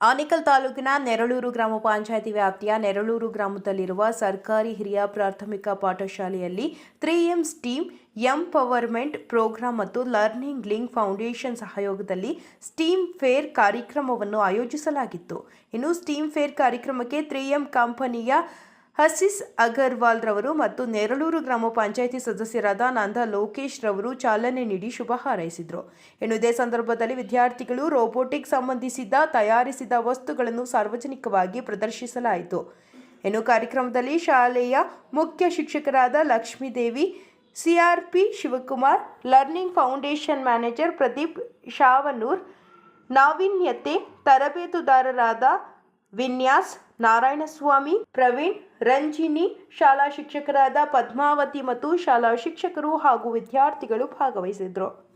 ಆನೇಕಲ್ ತಾಲೂಕಿನ ನೆರಳೂರು ಗ್ರಾಮ ಪಂಚಾಯಿತಿ ವ್ಯಾಪ್ತಿಯ ನೆರಳೂರು ಗ್ರಾಮದಲ್ಲಿರುವ ಸರ್ಕಾರಿ ಹಿರಿಯ ಪ್ರಾಥಮಿಕ ಪಾಠಶಾಲೆಯಲ್ಲಿ three M STEAM empowerment programme ಮತ್ತು ಲರ್ನಿಂಗ್ ಲಿಂಕ್ ಫೌಂಡೇಶನ್ ಸಹಯೋಗದಲ್ಲಿ ಸ್ಟೀಮ್ ಫೇರ್ ಕಾರ್ಯಕ್ರಮವನ್ನು ಆಯೋಜಿಸಲಾಗಿತ್ತು. ಇನ್ನು ಸ್ಟೀಮ್ ಫೇರ್ ಕಾರ್ಯಕ್ರಮಕ್ಕೆ ತ್ರೀ ಎಂ ಕಂಪನಿಯ ಹಸಿಸ್ ಅಗರ್ವಾಲ್ ರವರು ಮತ್ತು ನೆರಳೂರು ಗ್ರಾಮ ಪಂಚಾಯಿತಿ ಸದಸ್ಯರಾದ ನಂದ ಲೋಕೇಶ್ ರವರು ಚಾಲನೆ ನೀಡಿ ಶುಭ ಹಾರೈಸಿದರು. ಇನ್ನು ಇದೇ ಸಂದರ್ಭದಲ್ಲಿ ವಿದ್ಯಾರ್ಥಿಗಳು ರೋಬೋಟಿಕ್ ಸಂಬಂಧಿಸಿದ ತಯಾರಿಸಿದ ವಸ್ತುಗಳನ್ನು ಸಾರ್ವಜನಿಕವಾಗಿ ಪ್ರದರ್ಶಿಸಲಾಯಿತು. ಇನ್ನು ಕಾರ್ಯಕ್ರಮದಲ್ಲಿ ಶಾಲೆಯ ಮುಖ್ಯ ಶಿಕ್ಷಕರಾದ Lakshmidevi, CRP Shivakumar, learning foundation manager Pradeep Shavanur, ನಾವೀನ್ಯತೆ ತರಬೇತುದಾರರಾದ ವಿನ್ಯಾಸ್ ನಾರಾಯಣಸ್ವಾಮಿ ಪ್ರವೀಣ್ ರಂಜಿನಿ ಶಾಲಾ ಶಿಕ್ಷಕರಾದ ಪದ್ಮಾವತಿ ಮತ್ತು ಶಾಲಾ ಶಿಕ್ಷಕರು ಹಾಗೂ ವಿದ್ಯಾರ್ಥಿಗಳು ಭಾಗವಹಿಸಿದ್ರು.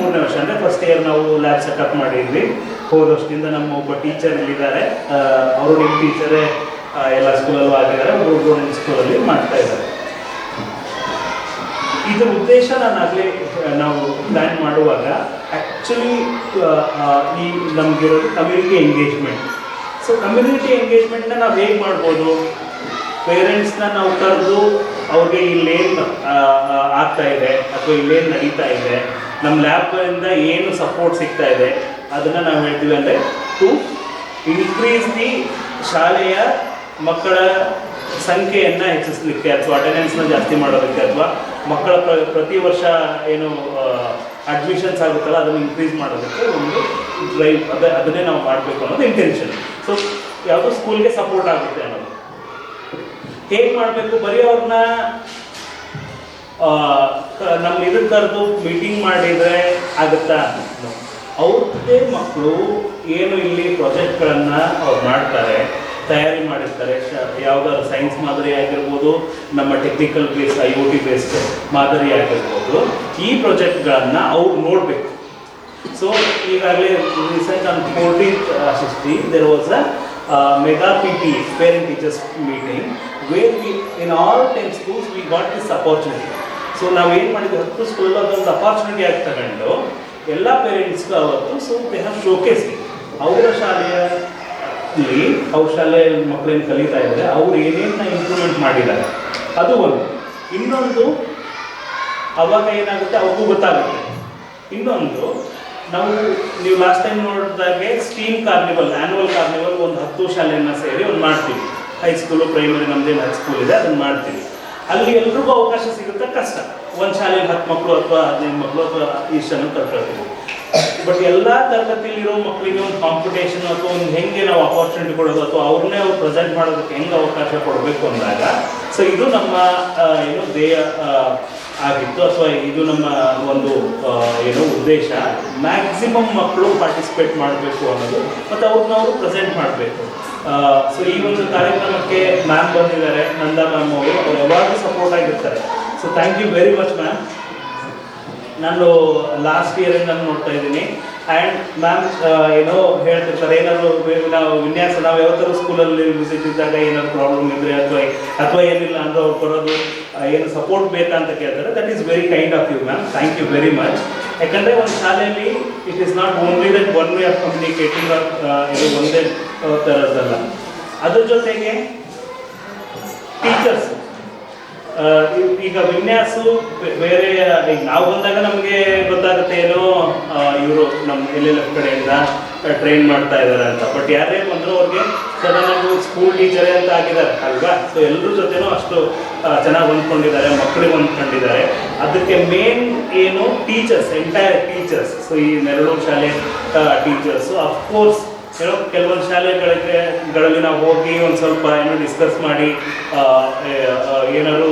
ಮೂರನೇ ವರ್ಷ ಅಂದರೆ ಫಸ್ಟ್ ಇಯರ್ ನಾವು ಲ್ಯಾಬ್ ಸೆಟಪ್ ಮಾಡಿದ್ವಿ. ಹೋದ ವರ್ಷದಿಂದ ನಮ್ಮ ಒಬ್ಬ ಟೀಚರ್ ಇಲ್ಲಿದ್ದಾರೆ. ಅವರು ನಿಮ್ಮ ಟೀಚರೇ ಎಲ್ಲ ಸ್ಕೂಲಲ್ಲೂ ಆಗಿದ್ದಾರೆ. ನಿಮ್ಮ ಸ್ಕೂಲಲ್ಲಿ ಮಾಡ್ತಾ ಇದ್ದಾರೆ. ಇದರ ಉದ್ದೇಶ ನಾನು ಆಗಲೇ, ನಾವು ಪ್ಲ್ಯಾನ್ ಮಾಡುವಾಗ ಆ್ಯಕ್ಚುಲಿ ಈ ನಮಗಿರೋದು ಕಮ್ಯುನಿಟಿ ಎಂಗೇಜ್ಮೆಂಟ್ ಸೊ ಕಮ್ಯುನಿಟಿ ಎಂಗೇಜ್ಮೆಂಟ್ನ ನಾವು ಹೇಗೆ ಮಾಡ್ಬೋದು? ಪೇರೆಂಟ್ಸ್ನ ನಾವು ಕರೆದು ಅವ್ರಿಗೆ ಇಲ್ಲೇನು ಆಗ್ತಾ ಇದೆ, ಅಥವಾ ಇಲ್ಲೇನು ನಡೀತಾ ಇದೆ. ನಮ್ಮ ಲ್ಯಾಬಿಂದ ಏನು ಸಪೋರ್ಟ್ ಸಿಗ್ತಾ ಇದೆ, ಅದನ್ನು ನಾವು ಹೇಳ್ತೀವಿ ಅಂದರೆ ಟು ಇನ್ಕ್ರೀಸ್ ದಿ ಶಾಲೆಯ ಮಕ್ಕಳ ಸಂಖ್ಯೆಯನ್ನು ಹೆಚ್ಚಿಸಲಿಕ್ಕೆ ಅಥವಾ ಅಟೆಂಡೆನ್ಸ್ನ ಜಾಸ್ತಿ ಮಾಡೋದಕ್ಕೆ ಅಥವಾ ಮಕ್ಕಳ ಪ್ರ- ಪ್ರತಿ ವರ್ಷ ಏನು ಅಡ್ಮಿಷನ್ಸ್ ಆಗುತ್ತಲ್ಲ, ಅದನ್ನು ಇನ್ಕ್ರೀಸ್ ಮಾಡೋದಕ್ಕೆ ಒಂದು ಡ್ರೈವ್ ಅದ, ಅದನ್ನೇ ನಾವು ಮಾಡಬೇಕು ಅನ್ನೋದು ಇಂಟೆನ್ಷನ್ ಸೊ ಯಾವುದೋ ಸ್ಕೂಲ್ಗೆ ಸಪೋರ್ಟ್ ಆಗುತ್ತೆ ಅನ್ನೋದು. ಹೇಗೆ ಮಾಡಬೇಕು? ಬರೀ ಅವ್ರನ್ನ ನಮ್ಮ ಇದಕ್ಕೆ ಕರೆದು ಮೀಟಿಂಗ್ ಮಾಡಿದರೆ ಆಗುತ್ತಾ? ಅವ್ರದ್ದೇ ಮಕ್ಕಳು ಏನು ಇಲ್ಲಿ ಪ್ರಾಜೆಕ್ಟ್ಗಳನ್ನು ಅವ್ರು ಮಾಡ್ತಾರೆ, ತಯಾರಿ ಮಾಡಿರ್ತಾರೆ. ಯಾವ್ದಾದ್ರು ಸೈನ್ಸ್ ಮಾದರಿ ಆಗಿರ್ಬೋದು, ನಮ್ಮ technical base I O T based ಮಾದರಿ ಆಗಿರ್ಬೋದು. ಈ ಪ್ರಾಜೆಕ್ಟ್ಗಳನ್ನು ಅವ್ರು ನೋಡಬೇಕು. ಸೊ ಈಗಾಗಲೇ recent on fourteen sixty there was a mega P T parent teachers meeting where we in all ten schools we got this opportunity so ನಾವು ಏನು ಮಾಡಿದ್ವಿ? ಹತ್ತು ಸ್ಕೂಲ್ ಅದೊಂದು ಅಪಾರ್ಚುನಿಟಿ ಆಗಿ ತಗೊಂಡು ಎಲ್ಲ ಪೇರೆಂಟ್ಸ್ಗೂ ಅವತ್ತು ಸೊ ದೇ ಶೋಕೇಸ್ ಅವರ ಶಾಲೆಯ ಇಲ್ಲಿ ಅವ್ರ ಶಾಲೆ ಮಕ್ಕಳೇನು ಕಲಿತಾ ಇದ್ದಾರೆ, ಅವ್ರು ಏನೇನ ಇಂಪ್ರೂವ್ಮೆಂಟ್ ಮಾಡಿದ್ದಾರೆ. ಅದು ಒಂದು. ಇನ್ನೊಂದು, ಅವಾಗ ಏನಾಗುತ್ತೆ ಅವಕ್ಕೂ ಗೊತ್ತಾಗುತ್ತೆ. ಇನ್ನೊಂದು, ನಾವು, ನೀವು ಲಾಸ್ಟ್ ಟೈಮ್ ನೋಡಿದಾಗೆ ಸ್ಟೀಮ್ ಕಾರ್ನಿವಲ್ ಆ್ಯನ್ಯುವಲ್ ಕಾರ್ನಿವಲ್ ಒಂದು ಹತ್ತು ಶಾಲೆಯನ್ನು ಸೇರಿ ಒಂದು ಮಾಡ್ತೀವಿ. ಹೈಸ್ಕೂಲು ಪ್ರೈಮರಿ ನಮ್ದೇನು ಹೈಸ್ಕೂಲ್ ಇದೆ, ಅದನ್ನು ಮಾಡ್ತೀವಿ. ಅಲ್ಲಿ ಎಲ್ರಿಗೂ ಅವಕಾಶ ಸಿಗುತ್ತೆ ಕಷ್ಟ. ಒಂದು ಶಾಲೆಯಲ್ಲಿ ಹತ್ತು ಮಕ್ಕಳು ಅಥವಾ ಹದಿನೈದು ಮಕ್ಕಳು ಅಥವಾ ಇಷ್ಟನ್ನು ಕರ್ಕೊಳ್ತೀವಿ ಬಟ್ ಎಲ್ಲ ತರಗತಿಲಿರೋ ಮಕ್ಕಳಿಗೆ ಒಂದು ಕಾಂಪಿಟೇಷನ್ ಅಥವಾ ಒಂದು ಹೆಂಗೆ ನಾವು ಅಪರ್ಚುನಿಟಿ ಕೊಡೋದು ಅಥವಾ ಅವ್ರನ್ನೇ ಅವ್ರು ಪ್ರೆಸೆಂಟ್ ಮಾಡೋದಕ್ಕೆ ಹೆಂಗೆ ಅವಕಾಶ ಕೊಡಬೇಕು ಅಂದಾಗ ಸೊ ಇದು ನಮ್ಮ ಏನು ಧ್ಯೇಯ ಆಗಿತ್ತು ಅಥವಾ ಇದು ನಮ್ಮ ಒಂದು ಏನು ಉದ್ದೇಶ. ಮ್ಯಾಕ್ಸಿಮಮ್ ಮಕ್ಕಳು ಪಾರ್ಟಿಸಿಪೇಟ್ ಮಾಡಬೇಕು ಅನ್ನೋದು, ಮತ್ತು ಅವ್ರನ್ನ ಅವರು ಪ್ರೆಸೆಂಟ್ ಮಾಡಬೇಕು. ಸೊ ಈ ಒಂದು ಕಾರ್ಯಕ್ರಮಕ್ಕೆ ಮ್ಯಾಮ್ ಬಂದಿದ್ದಾರೆ, ನಂದಾ ಮ್ಯಾಮ್ ಅವರು. ಅವ್ರು ಯಾವಾಗಲೂ ಸಪೋರ್ಟ್ ಆಗಿರ್ತಾರೆ. So thank you very much ma'am ನಾನು ಲಾಸ್ಟ್ ಇಯರಿಂದ ನೋಡ್ತಾ ಇದ್ದೀನಿ. ಆ್ಯಂಡ್ ಮ್ಯಾಮ್ ಏನೋ ಹೇಳ್ತಿರ್ತಾರೆ, ಏನಾದರೂ ನಾವು ವಿನ್ಯಾಸ, ನಾವು ಯಾವತ್ತಾದ್ರು ಸ್ಕೂಲಲ್ಲಿ ವಿಸಿಟ್ ಇದ್ದಾಗ ಏನಾದ್ರು ಪ್ರಾಬ್ಲಮ್ ಇದ್ದರೆ ಅಥವಾ ಅಥವಾ ಏನಿಲ್ಲ ಅಂದ್ರೆ ಅವ್ರು ಬರೋದು ಏನು ಸಪೋರ್ಟ್ ಬೇಕಾ ಅಂತ ಕೇಳ್ತಾರೆ. That is very kind of you ma'am thank you very much ಯಾಕಂದರೆ ಒಂದು ಶಾಲೆಯಲ್ಲಿ it is not only that one way of communicating or ಇದು ಒಂದೇ ಥರದ್ದಲ್ಲ ಅದ್ರ ಜೊತೆಗೆ ಟೀಚರ್ಸ್ ಈಗ ವಿನ್ಯಾಸು ಬೇರೆ, ಈಗ ನಾವು ಬಂದಾಗ ನಮಗೆ ಗೊತ್ತಾಗುತ್ತೆ ಏನೋ ಇವರು ನಮ್ಮ ಎಲ್ಲೆಲ್ಲ ಕಡೆಯಿಂದ ಟ್ರೈನ್ ಮಾಡ್ತಾ ಇದ್ದಾರೆ ಅಂತ. ಬಟ್ ಯಾರೇ ಬಂದರೂ ಅವ್ರಿಗೆ ಸಡನ್ ಆಗಿ ಸ್ಕೂಲ್ ಟೀಚರೇ ಅಂತ ಆಗಿದ್ದಾರೆ, ಅಲ್ವಾ? ಸೊ ಎಲ್ಲರ ಜೊತೆನೂ ಅಷ್ಟು ಚೆನ್ನಾಗಿ ಹೊಂದ್ಕೊಂಡಿದ್ದಾರೆ ಮಕ್ಕಳಿಗೆ ಹೊಂದ್ಕೊಂಡಿದ್ದಾರೆ. ಅದಕ್ಕೆ ಮೇನ್ ಏನು ಟೀಚರ್ಸ್ ಎಂಟೈರ್ ಟೀಚರ್ಸ್ ಸೊ ಈ ನೆರಳು ಶಾಲೆ ಟೀಚರ್ಸು ಅಫ್ಕೋರ್ಸ್ ಏನೋ ಕೆಲವೊಂದು ಶಾಲೆಗಳಿಗೆ ಗಳಲ್ಲಿ ನಾವು ಹೋಗಿ ಒಂದು ಸ್ವಲ್ಪ ಏನೋ ಡಿಸ್ಕಸ್ ಮಾಡಿ ಏನಾದರೂ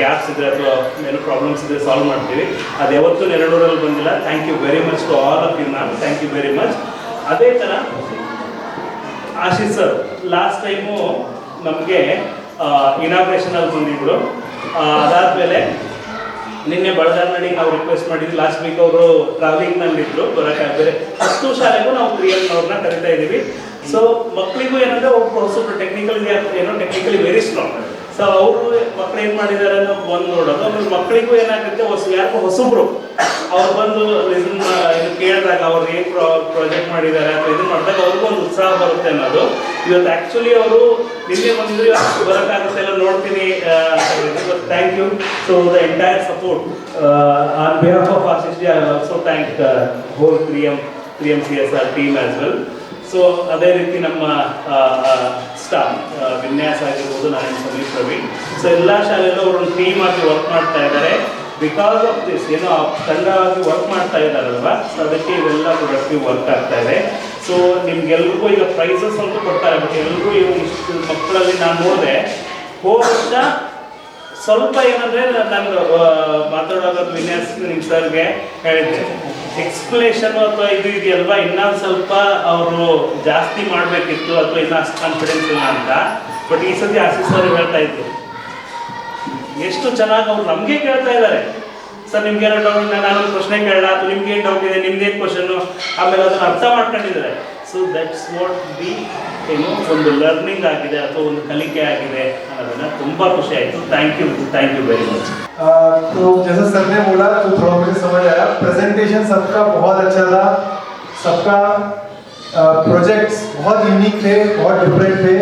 ಗ್ಯಾಪ್ಸ್ ಇದ್ರೆ ಅಥವಾ ಏನೋ ಪ್ರಾಬ್ಲಮ್ಸ್ ಇದ್ರೆ ಸಾಲ್ವ್ ಮಾಡ್ತೀವಿ. ಅದು ಯಾವತ್ತೂ ನೆರಳೂರಲ್ಲಿ ಬಂದಿಲ್ಲ. Thank you very much to all of you ma'am thank you very much ಅದೇ ಥರ ಆಶೀಶ್ ಸರ್ ಲಾಸ್ಟ್ ಟೈಮು ನಮಗೆ ಇನಾಗ್ರೇಷನಲ್ಲಿ ಬಂದಿದ್ದರು ಅದಾದ್ಮೇಲೆ ನಿನ್ನೆ ಬಳದಾರ್ನಡಿ ನಾವು ರಿಕ್ವೆಸ್ಟ್ ಮಾಡಿದ್ವಿ. ಲಾಸ್ಟ್ ವೀಕ್ ಅವರು ಟ್ರಾವೆಲಿಂಗ್ನಲ್ಲಿದ್ದರು ಬರೋಕ್ಕಾಗದೆ ಹತ್ತು ಶಾಲೆಗೂ ನಾವು ಪ್ರಿಯನ್ ಅವ್ರನ್ನ ಕರಿತಾ ಇದ್ದೀವಿ ಸೊ ಮಕ್ಕಳಿಗೂ ಏನಂದ್ರೆ ಒಬ್ಬ ಹೊಸಬ್ರು ಟೆಕ್ನಿಕಲ್ ಏನೋ ಟೆಕ್ನಿಕಲಿ ವೆರಿ ಸ್ಟ್ರಾಂಗ್ ಸೊ ಅವರು ಮಕ್ಳು ಏನು ಮಾಡಿದ್ದಾರೆ ಅನ್ನೋ ಬಂದು ನೋಡೋದು. ಆಮೇಲೆ ಮಕ್ಕಳಿಗೂ ಏನಾಗುತ್ತೆ, ಹೊಸ, ಯಾರಿಗೂ ಹೊಸಬ್ರು ಅವ್ರು ಬಂದು ಇದನ್ನ ಇದು ಕೇಳಿದಾಗ ಅವ್ರು ಏನು ಪ್ರಾಜೆಕ್ಟ್ ಮಾಡಿದ್ದಾರೆ ಅಥವಾ ಇದು ಮಾಡಿದಾಗ ಅವ್ರಿಗೂ ಒಂದು ಉತ್ಸಾಹ ಬರುತ್ತೆ ಅನ್ನೋದು. ಇವತ್ತು ಆಕ್ಚುಲಿ ಅವರು ನಿನ್ನೆ ಬರಕಾಗುತ್ತೆ ಬರೋಕ್ಕಾಗುತ್ತೆ ಎಲ್ಲ ನೋಡ್ತೀನಿ thank you so the entire support on behalf of our I also thank whole three M M C S R team as well so ಅದೇ ರೀತಿ ನಮ್ಮ ಸ್ಟಾಫ್ ವಿನ್ಯಾಸ ಆಗಿರ್ಬೋದು ನಾನು ಸಮೀಪ್ ಪ್ರವೀಣ್ ಸೊ ಎಲ್ಲ ಶಾಲೆಯಲ್ಲೂ ಅವರು ಒಂದು ಟೀಮ್ ಆಗಿ ವರ್ಕ್ ಮಾಡ್ತಾ ಇದ್ದಾರೆ. ಬಿಕಾಸ್ ಆಫ್ ದಿಸ್ ಏನೋ ತಂಡವಾಗಿ ವರ್ಕ್ ಮಾಡ್ತಾ ಇದ್ದಾರಲ್ವಾ? ಸೊ ಅದಕ್ಕೆ ಇವೆಲ್ಲ ಪ್ರೊಡಕ್ಟಿವ್ ವರ್ಕ್ ಆಗ್ತಾ ಇದೆ. ಸೊ ನಿಮ್ಗೆಲ್ರಿಗೂ ಈಗ ಪ್ರೈಸಸ್ ಅಂತೂ ಕೊಡ್ತಾರೆ ಬಟ್ ಎಲ್ರಿಗೂ ಇವು ಮಕ್ಕಳಲ್ಲಿ ನಾನು ನೋಡಿದೆ, ಹೋದ ಸ್ವಲ್ಪ ಏನಂದ್ರೆ, ನಾನು ಮಾತಾಡೋದು ವಿನ್ಯಾಸ ನಿಮ್ಮ ಸರ್ಗೆ ಹೇಳಿದ್ದೆ. ಎಕ್ಸ್ಪ್ಲೇಷನ್ ಅಥವಾ ಇದು ಇದೆಯಲ್ವಾ? ಇನ್ನೊಂದು ಸ್ವಲ್ಪ ಅವರು ಜಾಸ್ತಿ ಮಾಡಬೇಕಿತ್ತು ಅಥವಾ ಇನ್ನೂ ಅಷ್ಟು ಕಾನ್ಫಿಡೆನ್ಸ್ ಇಲ್ಲ ಅಂತ. ಬಟ್ ಈ ಸತಿ ಆಶೀಸ್ ಅವರು ಹೇಳ್ತಾ ಇದ್ರು. ಎಷ್ಟು ಚೆನ್ನಾಗಿ ಅವ್ರು ನಮಗೆ ಕೇಳ್ತಾ ಇದ್ದಾರೆ. ಸರ್, ನಿಮ್ಗೆ ಡೌಟ್ ನಾನೊಂದು ಪ್ರಶ್ನೆ ಕೇಳಲ್ಲ ಅಥವಾ ನಿಮ್ಗೆ ಏನು ಡೌಟ್ ಇದೆ? ನಿಮ್ದೇನು ಕ್ವಶನ್ನು ಆಮೇಲೆ ಅದನ್ನು ಅರ್ಥ ಮಾಡ್ಕೊಂಡಿದ್ದಾರೆ. ಸೊ ದಟ್ಸ್ ವಾಟ್ ದಿ ಏನು ಒಂದು ಲರ್ನಿಂಗ್ ಆಗಿದೆ ಅಥವಾ ಒಂದು ಕಲಿಕೆ ಆಗಿದೆ ಅನ್ನೋದನ್ನ ತುಂಬ ಖುಷಿ ಆಯಿತು thank you thank you very much आ, तो जैसा सर ने बोला तो थोड़ा मुझे समझ आया प्रेजेंटेशन सबका बहुत अच्छा था सबका प्रोजेक्ट्स बहुत यूनिक थे बहुत डिफरेंट थे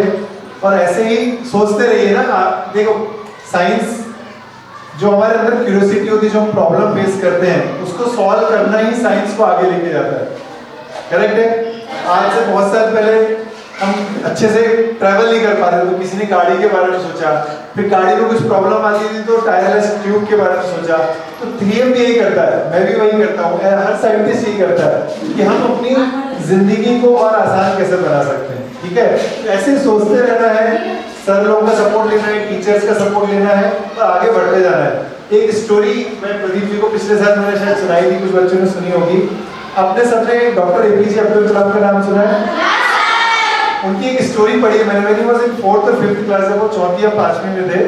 और ऐसे ही सोचते रहिए ना आप देखो साइंस जो हमारे अंदर क्यूरियोसिटी होती है जो हम प्रॉब्लम फेस करते हैं उसको सॉल्व करना ही साइंस को आगे लेके जाता है करेक्ट है आज से बहुत साल पहले हम अच्छे से ट्रैवल नहीं कर पाते तो किसी ने गाड़ी के बारे में सोचा, फिर गाड़ी में कुछ प्रॉब्लम आती थी तो टायरलेस ट्यूब के बारे में सोचा। तो थ्री एम भी यही करता है, मैं भी वही करता हूँ हर साइंटिस्ट यही करता है कि हम अपनी ज़िंदगी को और आसान कैसे बना सकते हैं, ठीक है? तो ऐसे सोचते रहना है, सर लोगों का सपोर्ट लेना है टीचर्स का सपोर्ट लेना है, और आगे बढ़ते जाना है। एक स्टोरी मैं प्रदीप जी को पिछले साल मैंने शायद सुनाई थी, कुछ बच्चों ने सुनी होगी। अपने सबने डॉक्टर एपीजे अब्दुल कलाम का नाम सुना है? उनकी एक स्टोरी पढ़ी है मैंने। वॉज़ इन फोर्थ और फिफ्थ क्लास में वो चौथी या पांचवी में थे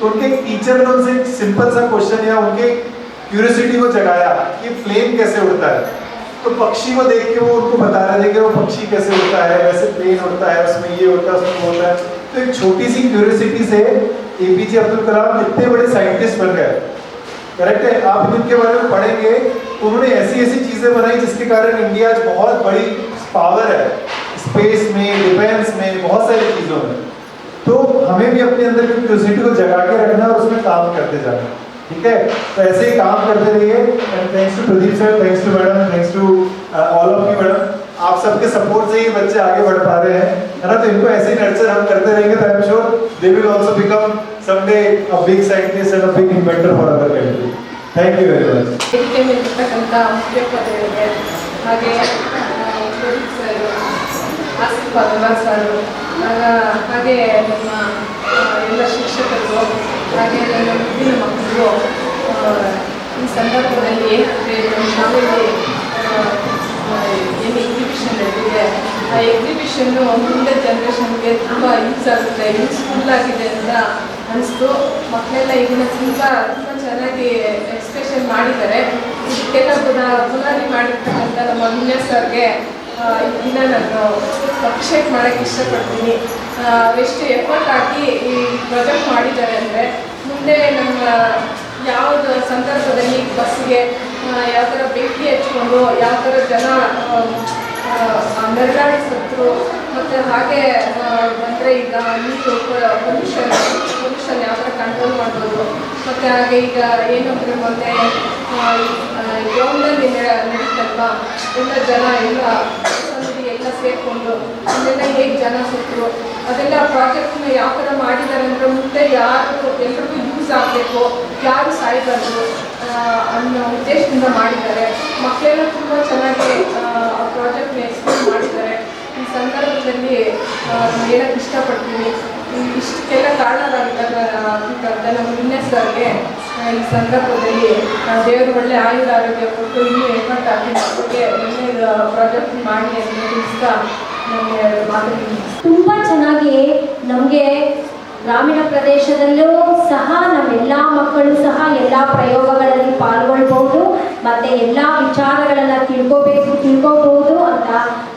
तो उनके टीचर ने उनसे एक सिंपल सा क्वेश्चन या उनके क्यूरियोसिटी को जगाया कि प्लेन कैसे उड़ता है। तो पक्षी को देख के वो उनको बता रहे थे कि वो पक्षी कैसे उड़ता है, वैसे प्लेन उड़ता है, उसमें ये होता है, उसमें होता है। तो एक छोटी सी क्यूरियोसिटी से एपीजे अब्दुल कलाम इतने बड़े साइंटिस्ट बन गए। करेक्ट है, आप इनके बारे में पढ़ेंगे, उन्होंने ऐसी ऐसी चीज़ें बनाई जिसके कारण इंडिया आज बहुत बड़ी पावर है। स्पेस में डिफेंस में, बहुत सारी चीज़ों में। तो हमें भी अपने अंदर की क्यूरियोसिटी को जगा के रखना और उसमें काम करते जाना। ठीक है? तो ऐसे ही काम करते रहिए। And thanks to Pradeep sir thanks to madam thanks to all of you madam आप सबके सपोर्ट से ही बच्चे आगे बढ़ पा रहे हैं। है ना? तो इनको ऐसे ही नर्चर हम करते रहेंगे तो I am sure they will also become someday a big scientist and a big inventor for other country. Thank you very much. ಇರ್ತಕ್ಕಂಥ ಮುಖ್ಯೋಪಾಧ್ಯಾಯರಿಗೆ ಹಾಗೆ ಪ್ರದೀಪ್ ಸರ್ ಆಸಿಫ್ ಅಲ್ವಾ ಸರ್ ಹಾಗೆ ನಮ್ಮ ಎಲ್ಲ ಶಿಕ್ಷಕರು, ಹಾಗೆ ನನ್ನ ಮುಂದಿನ ಮಕ್ಕಳು ಈ ಸಂದರ್ಭದಲ್ಲಿ ಶಾಲೆಯಲ್ಲಿ ಏನು ಎಕ್ಸಿಬಿಷನ್ ನಡೆದಿದೆ ಆ ಎಕ್ಸಿಬಿಷನ್ನು ಮುಂದೆ ಜನ್ರೇಷನ್ಗೆ ತುಂಬ ಯೂಸ್ ಆಗುತ್ತೆ ಯೂಸ್ಫುಲ್ ಆಗಿದೆ ಅಂತ ಅನಿಸ್ತು. ಮಕ್ಕಳೆಲ್ಲ ಇದನ್ನ ತುಂಬ ತುಂಬ ಚೆನ್ನಾಗಿ ಎಕ್ಸ್ಪ್ರೆಷನ್ ಮಾಡಿದ್ದಾರೆ. ಇದಕ್ಕೆಲ್ಲ ಕೂಡ ಪುನಾದಿ ಮಾಡಿರ್ತಕ್ಕಂಥ ನಮ್ಮ ವಿನ್ಯಾಸ್ ಸರ್ಗೆ ಆ, ನಾನು ಅಪ್ರಿಷಿಯೇಟ್ ಮಾಡೋಕ್ಕೆ ಇಷ್ಟಪಡ್ತೀನಿ. ಎಷ್ಟು ಎಫರ್ಟ್ ಹಾಕಿ ಈ ಪ್ರಾಜೆಕ್ಟ್ ಮಾಡಿದ್ದಾರೆ ಅಂದರೆ ಮುಂದೆ ನಮ್ಮ ಯಾವ್ದು ಸಂದರ್ಭದಲ್ಲಿ ಬಸ್ಗೆ ಯಾವ ಥರ ಬೆಂಕಿ ಹಚ್ಕೊಂಡು, ಯಾವ ಥರ ಜನ ಮೆರಗಾಡಿಸಿದ್ರು ಮತ್ತು ಹಾಗೆ ಬಂದರೆ ಈಗ ನೀರು ಪೊಲ್ಯೂಷನ್ ಪೊಲ್ಯೂಷನ್ ಯಾವ ಥರ ಕಂಟ್ರೋಲ್ ಮಾಡ್ಬೋದು, ಮತ್ತು ಹಾಗೆ ಈಗ ಏನು ಅಂದರೆ ಮೊನ್ನೆ ಗ್ರೌಂಡಲ್ಲಿ ನಡೀತಲ್ವಾ, ಎಲ್ಲ ಜನ, ಎಲ್ಲ ಎಲ್ಲ ಸೇರಿಕೊಂಡು, ಅಲ್ಲೆಲ್ಲ ಹೇಗೆ ಜನ ಸಿಕ್ಕರು ಅದೆಲ್ಲ ಪ್ರಾಜೆಕ್ಟ್ನ ಯಾವ ಥರ ಮಾಡಿದ್ದಾರೆ ಅಂದರೆ ಮುಂದೆ ಯಾರು, ಎಲ್ರಿಗೂ ಆಗಬೇಕು ಯಾರು ಸಾಯ್ಬಾರ್ದು ಅನ್ನೋ ಉದ್ದೇಶದಿಂದ ಮಾಡಿದ್ದಾರೆ. ಮಕ್ಕಳೆಲ್ಲ ತುಂಬ ಚೆನ್ನಾಗಿ, ಆ ಪ್ರಾಜೆಕ್ಟ್ನ ಎಕ್ಸ್ಪ್ಲೇನ್ ಮಾಡಿದ್ದಾರೆ. ಈ ಸಂದರ್ಭದಲ್ಲಿ ಹೇಳಕ್ಕೆ ಇಷ್ಟಪಡ್ತೀನಿ ಇಷ್ಟಕ್ಕೆಲ್ಲ ಕಾರಣರಾಗಿದ್ದಾರೆ ನಮ್ಮ ವಿನ್ಯಾಸ್ ಸರ್ಗೆ ಈ ಸಂದರ್ಭದಲ್ಲಿ ದೇವರು ಒಳ್ಳೆ ಆಯುಧ ಆರೋಗ್ಯ ಕೊಟ್ಟು ಇನ್ನೂ ಎಫರ್ಟ್ ಹಾಕಿ ಮಕ್ಕಳಿಗೆ ಒಳ್ಳೆಯ ಪ್ರಾಜೆಕ್ಟ್ ಮಾಡಿ ಅಂತ ಇಷ್ಟ. ಮಾತಾಡಿ ತುಂಬ ಚೆನ್ನಾಗಿ ನಮಗೆ ಗ್ರಾಮೀಣ ಪ್ರದೇಶದಲ್ಲೂ ಸಹ ನಮ್ಮೆಲ್ಲ ಮಕ್ಕಳು ಸಹ ಎಲ್ಲ ಪ್ರಯೋಗಗಳಲ್ಲಿ ಪಾಲ್ಗೊಳ್ಬೋದು ಮತ್ತು ಎಲ್ಲ ವಿಚಾರಗಳನ್ನು ತಿಳ್ಕೋಬೇಕು, ತಿಳ್ಕೋಬಹುದು ಅಂತ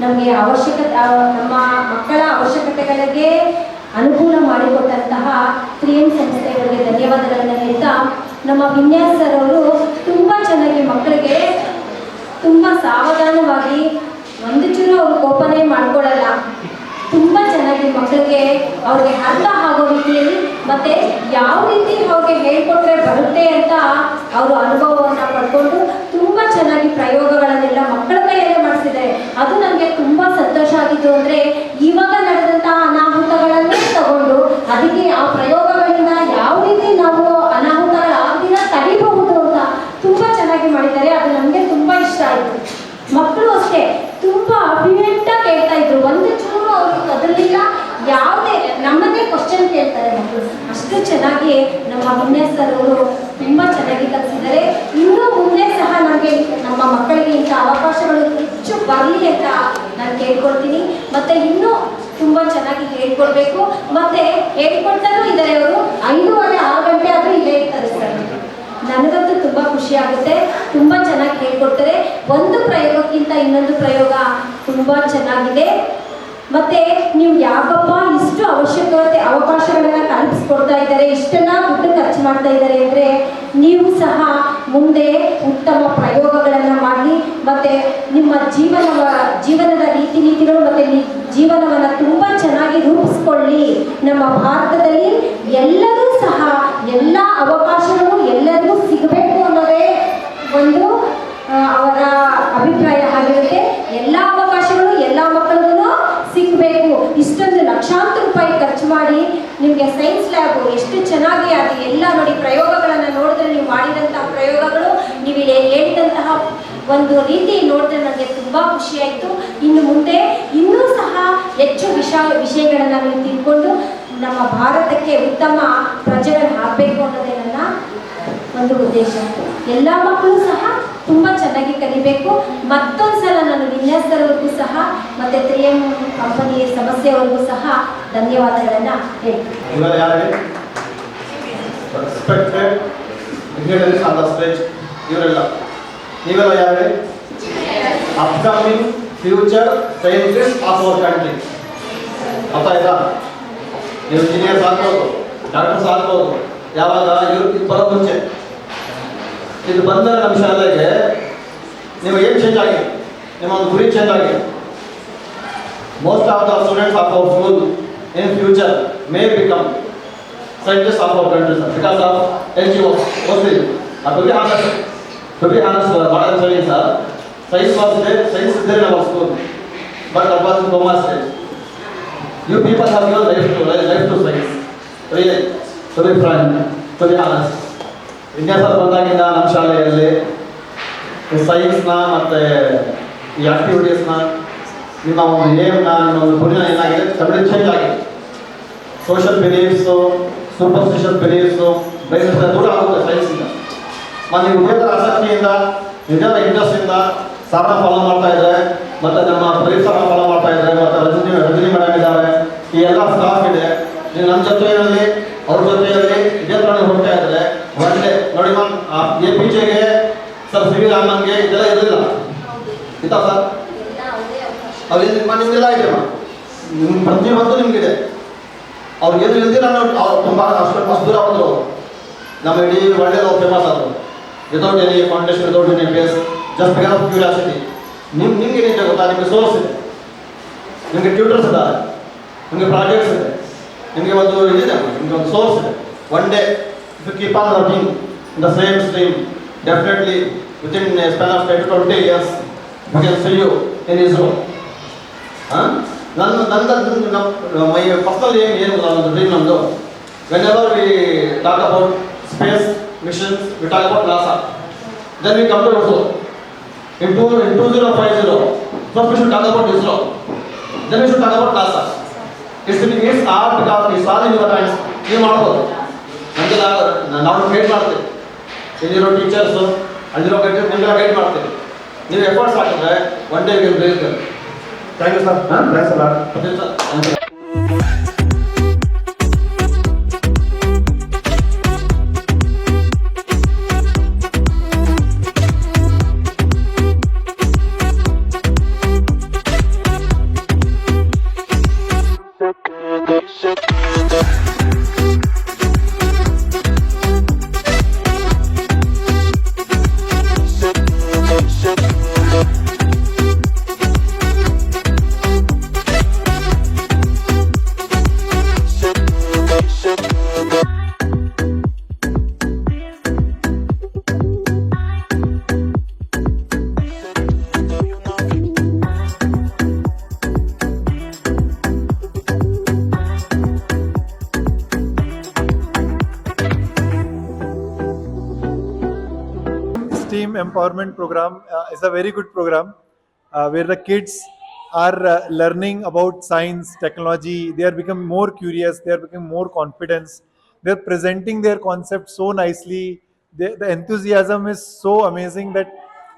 ನಮಗೆ ಅವಶ್ಯಕತೆ ನಮ್ಮ ಮಕ್ಕಳ ಅವಶ್ಯಕತೆಗಳಿಗೆ ಅನುಕೂಲ ಮಾಡಿಕೊಟ್ಟಂತಹ ಕ್ರಿಯಂ ಸಂಸ್ಥೆಗಳಿಗೆ ಧನ್ಯವಾದಗಳನ್ನು ಹೇಳ್ತಾ, ನಮ್ಮ ವಿನ್ಯಾಸರವರು ತುಂಬ ಚೆನ್ನಾಗಿ ಮಕ್ಕಳಿಗೆ ತುಂಬ ಸಾವಧಾನವಾಗಿ, ಒಂದು ಚೂರು ಅವ್ರು ಕೋಪನೆ ಮಾಡ್ಕೊಳ್ಳಲ್ಲ ತುಂಬ ಚೆನ್ನಾಗಿ ಮಕ್ಕಳಿಗೆ ಅವ್ರಿಗೆ ಅರ್ಥ ಆಗೋ ರೀತಿಯಲ್ಲಿ ಮತ್ತೆ ಯಾವ ರೀತಿ ಅವ್ರಿಗೆ ಹೇಳ್ಕೊಟ್ರೆ ಬರುತ್ತೆ ಅಂತ ಅವರು ಅನುಭವವನ್ನ ಪಡ್ಕೊಂಡು ತುಂಬಾ ಚೆನ್ನಾಗಿ ಪ್ರಯೋಗಗಳನ್ನೆಲ್ಲ ಮಕ್ಕಳ ಕೈಯಲ್ಲಿ ಮಾಡಿಸಿದ್ದಾರೆ. ಅದು ನನಗೆ ತುಂಬಾ ಸಂತೋಷ ಆಗಿತ್ತು ಅಂದ್ರೆ ಇವಾಗ ನಡೆದಂತಹ ಅನಾಹುತಗಳನ್ನೇ ತಗೊಂಡು ಅದಕ್ಕೆ ಆ ಪ್ರಯೋಗಗಳಿಂದ ಯಾವ ರೀತಿ ನಾವು ಅನಾಹುತಗಳಾಗದಿನ ತಡಿಬಹುದು ಅಂತ ತುಂಬ ಚೆನ್ನಾಗಿ ಮಾಡಿದ್ದಾರೆ ಅದು ನಮಗೆ ತುಂಬ ಇಷ್ಟ ಆಯಿತು ಮಕ್ಕಳು ಅಷ್ಟೇ ತುಂಬ ಅಭಿವ್ಯಕ್ತ ಕೇಳ್ತಾ ಇದ್ರು ಒಂದು ಚೂರು ಅವರು ಕದಲಿಲ್ಲ ಯಾವುದೇ ನಮ್ಮನ್ನೇ ಕ್ವಶನ್ ಕೇಳ್ತಾರೆ ಮಕ್ಕಳು ಅಷ್ಟು ಚೆನ್ನಾಗಿ ನಮ್ಮ ಮುನ್ನೆ ಸರ್ ಅವರು ತುಂಬ ಚೆನ್ನಾಗಿ ಕಲಿಸಿದ್ದಾರೆ. ಇನ್ನೂ ಮುಂದೆ ಸಹ ನಮಗೆ ನಮ್ಮ ಮಕ್ಕಳಿಗೆ ಇಂಥ ಅವಕಾಶಗಳು ಹೆಚ್ಚು ಬರಲಿ ಅಂತ ನಾನು ಕೇಳ್ಕೊಳ್ತೀನಿ. ಮತ್ತೆ ಇನ್ನೂ ತುಂಬ ಚೆನ್ನಾಗಿ ಹೇಳ್ಕೊಡ್ಬೇಕು. ಮತ್ತೆ ಹೇಳ್ಕೊಡ್ತಾನೂ ಇದ್ದಾರೆ ಅವರು. ಐದೂವರೆ ಆರು ಗಂಟೆ ಆದರೂ ಇಲ್ಲೇ ಇರ್ತಾರೆ ಸರ್. ನನಗಂತೂ ತುಂಬ ಖುಷಿ ಆಗುತ್ತೆ. ತುಂಬ ಚೆನ್ನಾಗಿ ಹೇಳ್ಕೊಡ್ತಾರೆ. ಒಂದು ಪ್ರಯೋಗಕ್ಕಿಂತ ಇನ್ನೊಂದು ಪ್ರಯೋಗ ತುಂಬ ಚೆನ್ನಾಗಿದೆ. ಮತ್ತೆ ನೀವು ಯಾಕಪ್ಪ ಇಷ್ಟು ಅವಶ್ಯಕತೆ, ಅವಕಾಶಗಳನ್ನ ಕಲ್ಪಿಸ್ಕೊಡ್ತಾ ಇದ್ದಾರೆ, ಇಷ್ಟನ್ನ ದುಡ್ಡು ಖರ್ಚು ಮಾಡ್ತಾ ಇದ್ದಾರೆ ಅಂದ್ರೆ ನೀವು ಸಹ ಮುಂದೆ ಉತ್ತಮ ಪ್ರಯೋಗಗಳನ್ನು ಮಾಡಿ ಮತ್ತೆ ನಿಮ್ಮ ಜೀವನವ, ಜೀವನದ ರೀತಿ ನೀತಿಗಳು ಮತ್ತೆ ಜೀವನವನ್ನ ತುಂಬ ಚೆನ್ನಾಗಿ ರೂಪಿಸ್ಕೊಳ್ಳಿ. ನಮ್ಮ ಭಾರತದಲ್ಲಿ ಎಲ್ಲರೂ ಸಹ ಎಲ್ಲ ಅವಕಾಶಗಳು ಎಲ್ಲರಿಗೂ ಸಿಗಬೇಕು ಅನ್ನೋದೇ ಒಂದು ಆ, ಅವರ ಅಭಿಪ್ರಾಯ ಆಗಿರುತ್ತೆ ಎಲ್ಲ ಅವಕಾಶಗಳು ಎಲ್ಲ ಮಕ್ಕಳಿಗೂ ಸಿಗಬೇಕು ಇಷ್ಟೊಂದು ಲಕ್ಷಾಂತರ ರೂಪಾಯಿ ಖರ್ಚು ಮಾಡಿ ನಿಮಗೆ ಸೈನ್ಸ್ ಲ್ಯಾಬ್ ಎಷ್ಟು ಚೆನ್ನಾಗಿ ಅದು ಎಲ್ಲ ನೋಡಿ ಪ್ರಯೋಗಗಳನ್ನು ನೋಡಿದ್ರೆ ನೀವು ಮಾಡಿದಂತಹ ಪ್ರಯೋಗಗಳು, ನೀವು ಹೇಳಿದಂತಹ ಒಂದು ರೀತಿ ನೋಡಿದ್ರೆ ನನಗೆ ತುಂಬ ಖುಷಿಯಾಯಿತು. ಇನ್ನು ಮುಂದೆ ಇನ್ನೂ ಸಹ ಹೆಚ್ಚು ವಿಶಾಲ ವಿಷಯಗಳನ್ನು ನೀವು ತಿಳ್ಕೊಂಡು ನಮ್ಮ ಭಾರತಕ್ಕೆ ಉತ್ತಮ ಪ್ರಜೆಗಳನ್ನು ಹಾಕಬೇಕು ಅನ್ನೋದೇ ನನ್ನ ಒಂದು ಉದ್ದೇಶ. ಎಲ್ಲ ಮಕ್ಕಳು ಸಹ ತುಂಬ ಚೆನ್ನಾಗಿ ಕಲಿಬೇಕು. ಮತ್ತೊಂದು ಸಲ ನಾನು ವಿನ್ಯಾಸದವರೆಗೂ ಸಹ, ಮತ್ತು ತ್ರೀ ಕಂಪನಿಯ ಕಂಪನಿ ಸಮಸ್ಯೆವರೆಗೂ ಸಹ ಧನ್ಯವಾದಗಳನ್ನು ಹೇಳ್ತೀನಿ ಇವರೆಲ್ಲ. ನೀವೆಲ್ಲ ಯಾರೇ upcoming future scientist of our country ಅರ್ಥ ಆಯ್ತಾ ನೀವು ಇಂಜಿನಿಯರ್ಸ್ ಆಗ್ಬೋದು ಡಾಕ್ಟರ್ಸ್ ಆಗ್ಬೋದು. ಯಾವಾಗ? ಇವ್ರು ಇದು ಬರೋ ಮುಂಚೆ. ಇದು ಬಂದ ನಮ್ಮ ಶಾಲೆಗೆ ನೀವು ಏನು ಚೇಂಜ್ ಆಗಿದೆ ನಿಮ್ಮ ಒಂದು ಗುರಿ ಚೇಂಜ್ ಆಗಿದೆ most of the students of our school in future may become scientists of our country, sir, because of NGOs, mostly. Uh, to be honest, to be honest, uh, what I'm saying, sir, science was there, science is there in our school, but that was in coma stage. You people have your life to life to science. Really, to be frank, to be honest. ವಿನ್ಯಾಸ ಬಂದಾಗಿಂದ ನಮ್ಮ ಶಾಲೆಯಲ್ಲಿ ಸೈನ್ಸ್ನ ಮತ್ತು ಈ ಆಕ್ಟಿವಿಟೀಸ್ನ ಒಂದು ಏಮ್ನ ನಿಮ್ಮ ಒಂದು ಗುರಿನ ಏನಾಗಿದೆ? ಸಡನ್ ಚೇಂಜ್ ಆಗಿದೆ. ಸೋಷಿಯಲ್ ಬಿಲೀಫ್ಸು ಸೂಪರ್ಸ್ಟಿಷನ್ ಬಿಲೀಫ್ಸು ಬೈಸಿಂದ ದೂರ ಆಗುತ್ತೆ ಸೈನ್ಸಿಂದ ಮತ್ತು ನೀವು ನಿಜದ ಆಸಕ್ತಿಯಿಂದ ನಿಜವಾದ ಇಂಟ್ರೆಸ್ಟಿಂದ ಸಾರನ ಫಾಲೋ ಮಾಡ್ತಾ ಇದ್ದಾರೆ. ಮತ್ತು ನಮ್ಮ ಪರಿಸರ ಫಾಲೋ ಮಾಡ್ತಾ ಇದ್ದಾರೆ. ಮತ್ತು ರಜನಿ ರಜನಿ ಮೇಡಮ್ ಇದ್ದಾರೆ. ಈ ಎಲ್ಲ ಸ್ಟಾಫ್ ಇದೆ. ನೀವು ನಮ್ಮ ಜೊತೆಯಲ್ಲಿ ಅವ್ರ ಜೊತೆಯಲ್ಲಿ ಇದೇ ಥರ ನೀವು ಹೋಗ್ತಾ ಇದ್ದಾರೆ. ಒಳ್ಳೆ ನೋಡಿ ಮ್ಯಾಮ್ ಎ ಪಿ ಜೆಗೆ ಸರ್ ಸಿ ವಿ ರಾಮನ್ಗೆ ಇದೆಲ್ಲ ಇರಲಿಲ್ಲ. ಇತ್ತಾ ಸರ್ ಅವ್ರಿಗೆ ನಿಮ್ಮ ನಿಮಗೆಲ್ಲ ಇದೆ ನಿಮ್ಮ ಪ್ರತಿಯೊಂದು ನಿಮಗಿದೆ. ಏನು ಇಲ್ದಿರ ಅವ್ರು ತುಂಬ ಅಷ್ಟು ಮಸ್ತ್ ದೂರ ಬಂದರು ನಮ್ಮ ಇಡೀ ವರ್ಲ್ಡಲ್ಲಿ ಅವ್ರು ಫೇಮಸ್ ಆದರು. Without any foundation without any base just because of curiosity ನಿಮ್ಗೆ ನಿಮ್ಗೆ ಏನಿದೆ ಗೊತ್ತಾ? ನಿಮಗೆ ಸೋರ್ಸ್ ಇದೆ. ನಿಮಗೆ ಟ್ಯೂಟರ್ಸ್ ಇದ್ದಾರೆ. ನಿಮಗೆ ಪ್ರಾಜೆಕ್ಟ್ಸ್ ಇದೆ. ನಿಮಗೆ ಒಂದು ಇದಿದೆ ನಿಮಗೆ ಒಂದು ಸೋರ್ಸ್ ಇದೆ. One day if you keep on working in the same stream definitely within span of ten twenty years you can see you in ISRO ಹಾಂ ನನ್ನ ನನ್ನ ಮೈ ಪರ್ಸನಲ್ ಏಮ್ ಏನು ನನ್ನ ಡ್ರೀಮ್ ನಮ್ಮದು whenever we talk about space missions we talk about NASA then we come to ISRO in two in two zero five zero first we should talk about ISRO then we should talk about NASA it's it's or because it's all in your hands ನೀವು ಮಾಡ್ಬೋದು? ನಮಗೆ ನಾವು guide ಮಾಡ್ತೀವಿ. ಇಲ್ಲಿರೋ teachers ಅಲ್ಲಿರೋ guide ನಿಮಗೆಲ್ಲ guide ಮಾಡ್ತೀವಿ. ನೀವು ಎಫರ್ಟ್ಸ್ ಹಾಕಿದ್ರೆ one day break thank you sir ಹಾಂ thanks empowerment program uh, is a very good program uh, where the kids are uh, learning about science, technology. They are becoming more curious. They are becoming more confident. They are presenting their concepts so nicely. They, the enthusiasm is so amazing that,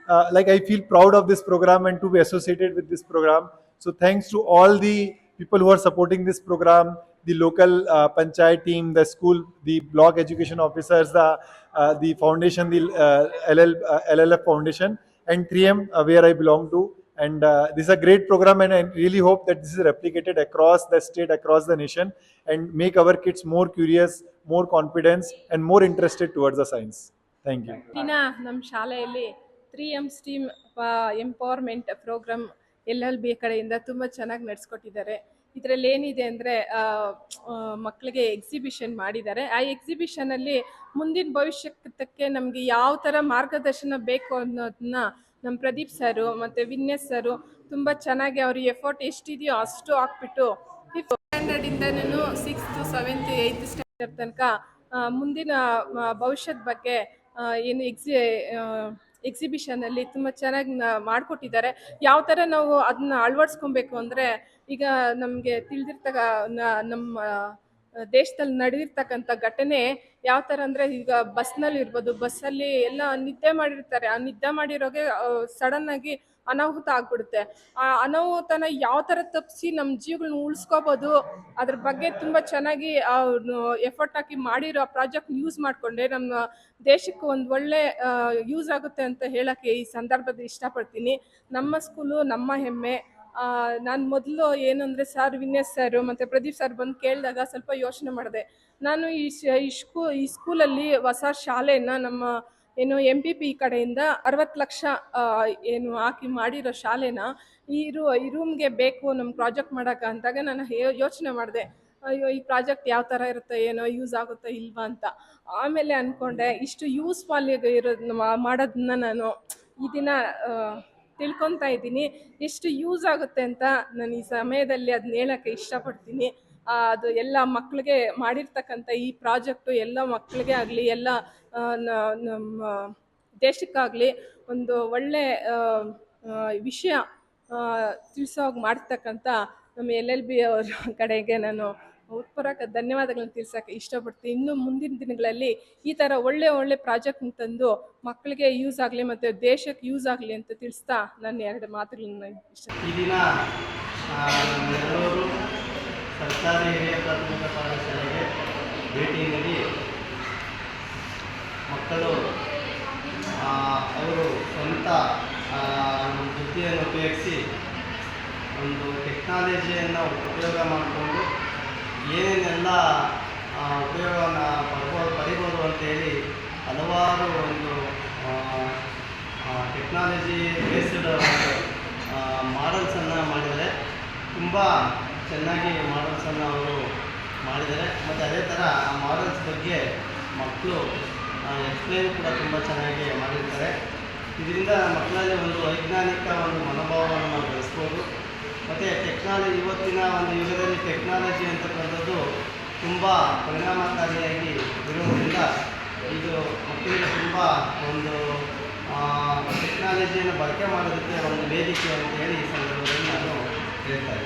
uh, like, I feel proud of this program and to be associated with this program. So, thanks to all the people who are supporting this program, the local uh, panchayat team, the school, the block education officers, the uh, the foundation, the uh, LL, uh, LLF Foundation, and 3M, uh, where I belong to. And uh, this is a great program, and I really hope that this is replicated across the state, across the nation, and make our kids more curious, more confident, and more interested towards the science. Thank you. ದಿನ ನಮ್ಮ ಶಾಲೆಯಲ್ಲಿ three M STEAM empowerment program L L B ಕಡೆಯಿಂದ ತುಂಬ ಚೆನ್ನಾಗಿ ನಡೆಸ್ಕೊಟ್ಟಿದ್ದಾರೆ ಇದರಲ್ಲಿ ಏನಿದೆ ಅಂದರೆ ಮಕ್ಕಳಿಗೆ ಎಕ್ಸಿಬಿಷನ್ ಮಾಡಿದ್ದಾರೆ. ಆ ಎಕ್ಸಿಬಿಷನಲ್ಲಿ ಮುಂದಿನ ಭವಿಷ್ಯಕ್ಕೆ ನಮಗೆ ಯಾವ ಥರ ಮಾರ್ಗದರ್ಶನ ಬೇಕು ಅನ್ನೋದನ್ನ ನಮ್ಮ ಪ್ರದೀಪ್ ಸರು ಮತ್ತು ವಿನ್ಯಸ್ ಸರು ತುಂಬ ಚೆನ್ನಾಗಿ ಅವ್ರ ಎಫರ್ಟ್ ಎಷ್ಟಿದೆಯೋ ಅಷ್ಟು ಹಾಕ್ಬಿಟ್ಟು ಫಿಫ್ತ್ ಸ್ಟ್ಯಾಂಡರ್ಡಿಂದನೂ ಸಿಕ್ಸ್ತ್ ಸೆವೆಂತ್ ಏಯ್ತ್ ಸ್ಟ್ಯಾಂಡರ್ಡ್ ತನಕ ಮುಂದಿನ ಭವಿಷ್ಯದ ಬಗ್ಗೆ ಏನು ಎಕ್ಸಿ ಎಕ್ಸಿಬಿಷನಲ್ಲಿ ತುಂಬ ಚೆನ್ನಾಗಿ ಮಾಡಿಕೊಟ್ಟಿದ್ದಾರೆ. ಯಾವ ಥರ ನಾವು ಅದನ್ನ ಅಳವಡಿಸ್ಕೊಬೇಕು ಅಂದರೆ ಈಗ ನಮಗೆ ತಿಳಿದಿರ್ತಕ್ಕ ನಮ್ಮ ದೇಶದಲ್ಲಿ ನಡೆದಿರ್ತಕ್ಕಂಥ ಘಟನೆ ಯಾವ ಥರ ಅಂದರೆ ಈಗ ಬಸ್ನಲ್ಲಿ ಇರ್ಬೋದು ಬಸ್ಸಲ್ಲಿ ಎಲ್ಲ ನಿದ್ದೆ ಮಾಡಿರ್ತಾರೆ. ಆ ನಿದ್ದೆ ಮಾಡಿರೋಗೆ ಸಡನ್ನಾಗಿ ಅನಾಹುತ ಆಗ್ಬಿಡುತ್ತೆ. ಆ ಅನಾಹುತನ ಯಾವ ಥರ ತಪ್ಪಿಸಿ ನಮ್ಮ ಜೀವಗಳನ್ನ ಉಳಿಸ್ಕೋಬೋದು, ಅದ್ರ ಬಗ್ಗೆ ತುಂಬ ಚೆನ್ನಾಗಿ ಎಫರ್ಟ್ ಹಾಕಿ ಮಾಡಿರೋ ಪ್ರಾಜೆಕ್ಟ್ ಯೂಸ್ ಮಾಡಿಕೊಂಡೆ. ನಮ್ಮ ದೇಶಕ್ಕೆ ಒಂದು ಒಳ್ಳೆ ಯೂಸ್ ಆಗುತ್ತೆ ಅಂತ ಹೇಳೋಕ್ಕೆ ಈ ಸಂದರ್ಭದಲ್ಲಿ ಇಷ್ಟಪಡ್ತೀನಿ. ನಮ್ಮ ಸ್ಕೂಲು ನಮ್ಮ ಹೆಮ್ಮೆ. ನಾನು ಮೊದಲು ಏನಂದರೆ ಸರ್ ವಿನ್ಯಾಸ್ ಸರ್ ಮತ್ತು ಪ್ರದೀಪ್ ಸರ್ ಬಂದು ಕೇಳಿದಾಗ ಸ್ವಲ್ಪ ಯೋಚನೆ ಮಾಡಿದೆ. ನಾನು ಈ ಈ ಸ್ಕೂ ಈ ಸ್ಕೂಲಲ್ಲಿ ಹೊಸ ಶಾಲೆನ ನಮ್ಮ ಏನು ಎಂ ಪಿ ಪಿ ಕಡೆಯಿಂದ ಅರವತ್ತು ಲಕ್ಷ ಏನು ಹಾಕಿ ಮಾಡಿರೋ ಶಾಲೆನ ಈ ರೂ, ಈ ರೂಮ್ಗೆ ಬೇಕು ನಮ್ಮ ಪ್ರಾಜೆಕ್ಟ್ ಮಾಡೋಕೆ ಅಂದಾಗ ನಾನು ಯೋಚನೆ ಮಾಡಿದೆ. ಅಯ್ಯೋ, ಈ ಪ್ರಾಜೆಕ್ಟ್ ಯಾವ ಥರ ಇರುತ್ತೆ ಏನೋ ಯೂಸ್ ಆಗುತ್ತೋ ಇಲ್ವಾ ಅಂತ. ಆಮೇಲೆ ಅಂದ್ಕೊಂಡೆ ಇಷ್ಟು ಯೂಸ್ಫಾಲ್ ಇರೋದನ್ನ ಮಾಡೋದನ್ನ ನಾನು ಈ ದಿನ ತಿಳ್ಕೊತಾ ಇದ್ದೀನಿ. ಎಷ್ಟು ಯೂಸ್ ಆಗುತ್ತೆ ಅಂತ ನಾನು ಈ ಸಮಯದಲ್ಲಿ ಅದನ್ನ ಹೇಳೋಕ್ಕೆ ಇಷ್ಟಪಡ್ತೀನಿ. ಅದು ಎಲ್ಲ ಮಕ್ಕಳಿಗೆ ಮಾಡಿರ್ತಕ್ಕಂಥ ಈ ಪ್ರಾಜೆಕ್ಟು ಎಲ್ಲ ಮಕ್ಕಳಿಗೆ ಆಗಲಿ, ಎಲ್ಲ ನಮ್ಮ ದೇಶಕ್ಕಾಗಲಿ ಒಂದು ಒಳ್ಳೆ ವಿಷಯ ತಿಳಿಸೋಗಿ ಮಾಡ್ತಕ್ಕಂಥ ನಮ್ಮ ಎಲ್ ಎಲ್ ಬಿ ಅವರ ಕಡೆಗೆ ನಾನು ಉತ್ಪೂರ್ವಕ ಧನ್ಯವಾದಗಳನ್ನು ತಿಳಿಸೋಕೆ ಇಷ್ಟಪಡ್ತೀನಿ. ಇನ್ನು ಮುಂದಿನ ದಿನಗಳಲ್ಲಿ ಈ ಥರ ಒಳ್ಳೆ ಒಳ್ಳೆ ಪ್ರಾಜೆಕ್ಟ್ನ ತಂದು ಮಕ್ಕಳಿಗೆ ಯೂಸ್ ಆಗಲಿ ಮತ್ತು ದೇಶಕ್ಕೆ ಯೂಸ್ ಆಗಲಿ ಅಂತ ತಿಳಿಸ್ತಾ ನನ್ನ ಎರಡು ಮಾತುಗಳನ್ನ ಇಷ್ಟ ಸರ್ಕಾರಿ ಹಿರಿಯ ಪ್ರಾಥಮಿಕ ಪಾಠಶಾಲೆಗೆ ಭೇಟಿ ನೀಡಿ ಮಕ್ಕಳು ಅವರು ಸ್ವಂತ ಬುದ್ಧಿಯನ್ನು ಉಪಯೋಗಿಸಿ, ಒಂದು ಟೆಕ್ನಾಲಜಿಯನ್ನು ಉಪಯೋಗ ಮಾಡಿಕೊಂಡು ಏನೇನೆಲ್ಲ ಉಪಯೋಗವನ್ನು ಪಡ್ಬೋದು ಪಡಿಬೋದು ಅಂತೇಳಿ ಹಲವಾರು ಒಂದು ಟೆಕ್ನಾಲಜಿ ಬೇಸ್ಡ್ ಮಾಡಲ್ಸನ್ನು ಮಾಡಿದರೆ ತುಂಬ ಚೆನ್ನಾಗಿ ಮಾಡಲ್ಸನ್ನು ಅವರು ಮಾಡಿದ್ದಾರೆ. ಮತ್ತು ಅದೇ ಥರ ಆ ಮಾಡಲ್ಸ್ ಬಗ್ಗೆ ಮಕ್ಕಳು ಎಕ್ಸ್ಪ್ಲೇನ್ ಕೂಡ ತುಂಬ ಚೆನ್ನಾಗಿ ಮಾಡಿರ್ತಾರೆ. ಇದರಿಂದ ಮಕ್ಕಳಲ್ಲಿ ಒಂದು ವೈಜ್ಞಾನಿಕ ಒಂದು ಮನೋಭಾವವನ್ನು ನಾವು ಬೆಳೆಸ್ಬೋದು. ಮತ್ತು ಟೆಕ್ನಾಲಜಿ ಇವತ್ತಿನ ಒಂದು ಯುಗದಲ್ಲಿ ಟೆಕ್ನಾಲಜಿ ಅಂತಕ್ಕಂಥದ್ದು ತುಂಬ ಪರಿಣಾಮಕಾರಿಯಾಗಿ ಇರೋದ್ರಿಂದ ಇದು ಮಕ್ಕಳಿಗೆ ತುಂಬ ಒಂದು ಟೆಕ್ನಾಲಜಿಯನ್ನು ಬಳಕೆ ಮಾಡೋದಕ್ಕೆ ಒಂದು ವೇದಿಕೆ ಅಂತ ಹೇಳಿ ಈ ಸಂದರ್ಭದಲ್ಲಿ ನಾನು ಹೇಳ್ತಾ